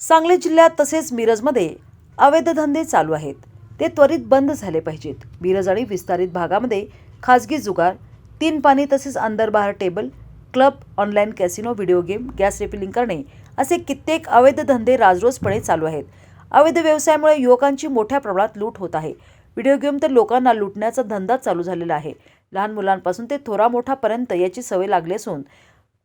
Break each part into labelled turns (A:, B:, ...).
A: सांगली जिल्ह्यात तसेच मिरजमध्ये अवैध धंदे चालू आहेत. ते त्वरित बंद झाले पाहिजेत. मिरज आणि विस्तारित भागामध्ये खाजगी जुगार तीन पाणी तसेच अंदरबाहेर table club online casino video game gas refilling करणे असे कित्येक अवैध धंदे राजरोजपणे चालू आहेत. अवैध व्यवसायामुळे युवकांची मोठ्या प्रमाणात लूट होत आहे. व्हिडिओ गेम तर लोकांना लुटण्याचा धंदा चालू झालेला आहे. लहान मुलांपासून ते थोरा मोठापर्यंत याची सवय लागली असून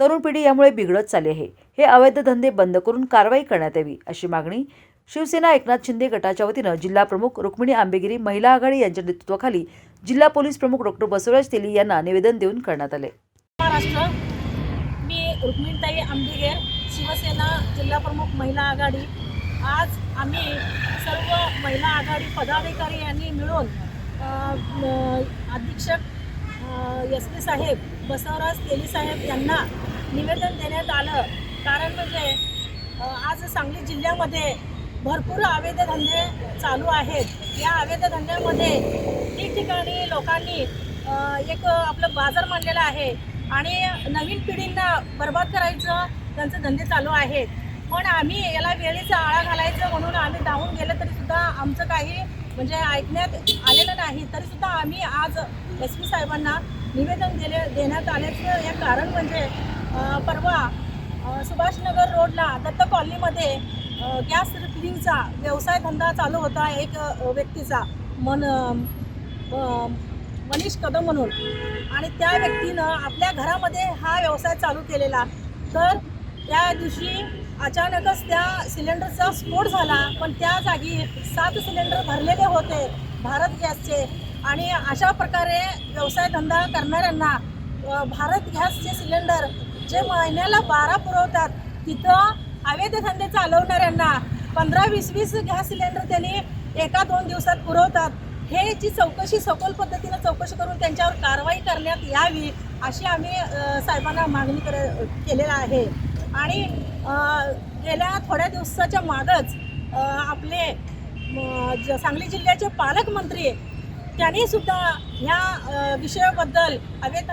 A: तरुण पिढी यामुळे बिघडत चालली आहे. हे अवैध धंदे बंद करून कारवाई करण्यात यावी अशी मागणी शिवसेना एकनाथ शिंदे गटाच्या वतीनं जिल्हा प्रमुख रुक्मिणी आंबेगिरी महिला आघाडी यांच्या नेतृत्वाखाली जिल्हा पोलीस प्रमुख डॉक्टर बसवराज तेली यांना निवेदन देऊन करण्यात आले.
B: महाराष्ट्र मी रुक्मिणताई आंबिगेर शिवसेना जिल्हाप्रमुख महिला आघाडी. आज आम्ही सर्व महिला आघाडी पदाधिकारी यांनी मिळून अधीक्षक एस पी साहेब बसवराज तेली साहेब यांना निवेदन देण्यात आलं. कारण म्हणजे आज सांगली जिल्ह्यामध्ये भरपूर अवैध चालू आहेत. या अवैधधंद्यामध्ये ठिकठिकाणी लोकांनी एक आपलं बाजार मांडलेला आहे आणि नवीन पिढींना बर्बाद करायचं त्यांचे धंदे चालू आहेत. पण आम्ही याला वेळेचा आळा घालायचं म्हणून आम्ही धावून गेलं तरीसुद्धा आमचं काही म्हणजे ऐकण्यात आलेलं नाही तरी सुद्धा आम्ही आज एस पी साहेबांना निवेदन दिले देण्यात आल्याचं हे कारण म्हणजे परवा सुभाषनगर रोडला दत्त कॉलनीमध्ये गॅस रिफिलिंगचा व्यवसाय धंदा चालू होता एक व्यक्तीचा मन मनीष कदम म्हणून. आणि त्या व्यक्तीनं आपल्या घरामध्ये हा व्यवसाय चालू केलेला. तर त्या दिवशी अचानकच त्या सिलेंडरचा स्फोट झाला पण त्या जागी सात सिलेंडर भरलेले होते भारत गॅसचे. आणि अशा प्रकारे व्यवसाय धंदा करणाऱ्यांना भारत गॅसचे सिलेंडर जे महिन्याला बारा पुरवतात तिथं अवैध धंदे चालवणाऱ्यांना पंधरा वीस वीस गॅस सिलेंडर त्यांनी एका दोन दिवसात पुरवतात. हे जी चौकशी सखोल पद्धतीनं चौकशी करून त्यांच्यावर कारवाई करण्यात यावी अशी आम्ही साहेबांना मागणी कर केलेला आहे. आणि गेल्या थोड्या दिवसाच्या मागच आपले सांगली जिल्ह्याचे पालकमंत्री त्यांनी सुद्धा ह्या विषयाबद्दल अवैध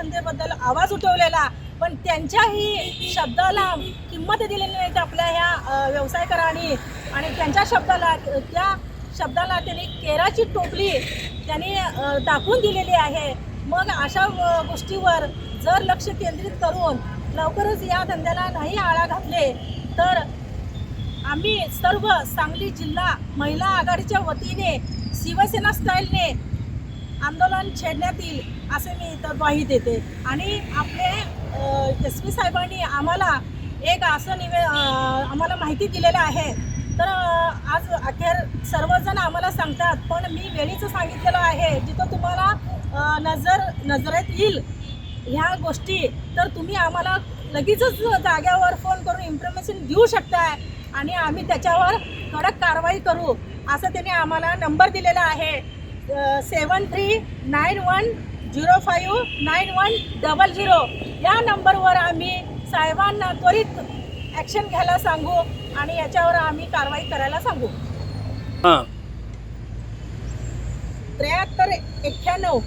B: आवाज उठवलेला. पण त्यांच्याही शब्दाला किंमत दिलेली नाही आपल्या ह्या व्यवसायकरांनी. आणि त्यांच्या शब्दाला त्या शब्दाला त्यांनी केराची टोपली त्यांनी दाखवून दिलेली आहे. मग अशा गोष्टीवर जर लक्ष केंद्रित करून लवकरच या धंद्याला नाही आळा घातले. तर आम्ही सर्व सांगली जिल्हा महिला आघाडीच्या वतीने शिवसेना स्टाईलने आंदोलन छेडण्यात येईल असे मी इतर ग्वाही देते. आणि आपले एस पी साहेबांनी आम्हाला एक असं निवे आम्हाला माहिती दिलेलं आहे. तर आज अखेर सर्वजण आम्हाला सांगतात पण मी वेळीचं सांगितलेलं आहे. जिथं तुम्हाला नजर नजरेत येईल ह्या गोष्टी तर तुम्ही आम्हाला लगेचच जाग्यावर फोन करून इन्फॉर्मेशन देऊ शकताय आणि आम्ही त्याच्यावर कडक कारवाई करू असं त्यांनी आम्हाला नंबर दिलेला आहे. Seven three nine one zero five nine one double zero या नंबरवर आम्ही साहेबांना त्वरित ॲक्शन घ्यायला सांगू आणि याच्यावर आम्ही कारवाई करायला सांगू. त्र्याहत्तर एक्क्याण्णव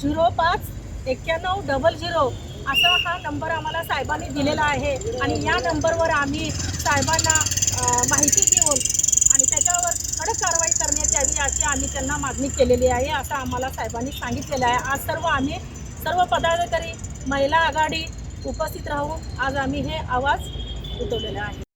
B: झिरो पाच एक्क्याण्णव डबल झिरो असा हा नंबर आम्हाला साहेबांनी दिलेला आहे. आणि या नंबरवर आम्ही साहेबांना माहिती देऊन आणि त्याच्यावर कडक कारवाई करण्यात यावी अशी आम्ही त्यांना मागणी केलेली आहे असं आम्हाला साहेबांनी सांगितलेलं आहे. आज सर्व आम्ही सर्व पदाधिकारी महिला आघाडी उपस्थित राहू आज आम्ही हे आवाज उठवलेला आहे.